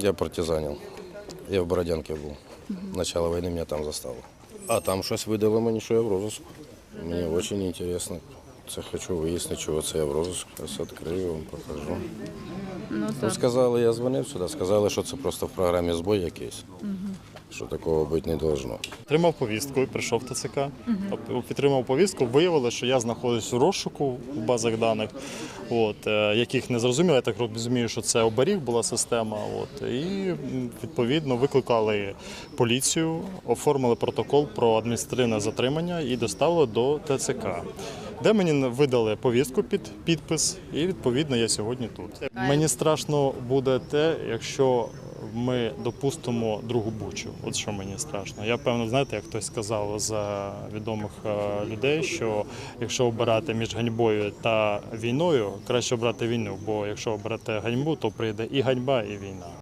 Я партизанів. Я в Бородянке був. Начало війни мене там застало. А там щось видало мені, що я в розыску. Мені дуже цікаво. Це хочу вияснити, чого це я в розыску. Зараз відкрию вам, покажу. Ну Ну, так. сказали, я дзвонив сюди, сказали, що це просто в програмі збой якийсь. Що такого бути не должно. Отримав повістку і прийшов в ТЦК. Підтримав повістку, виявили, що я знаходжусь у розшуку в базах даних, от, е, яких не зрозуміло. Я так розумію, що це оберіг була система. От, і відповідно викликали поліцію, оформили протокол про адміністративне затримання і доставили до ТЦК. Де мені видали повістку під підпис, і відповідно я сьогодні тут. Мені страшно буде те, якщо ми допустимо другу бучу. От що мені страшно. Я певно, знаєте, як хтось сказав за відомих е, людей, що якщо обирати між ганьбою та війною, краще обрати війну, бо якщо обрати ганьбу, то прийде і ганьба, і війна.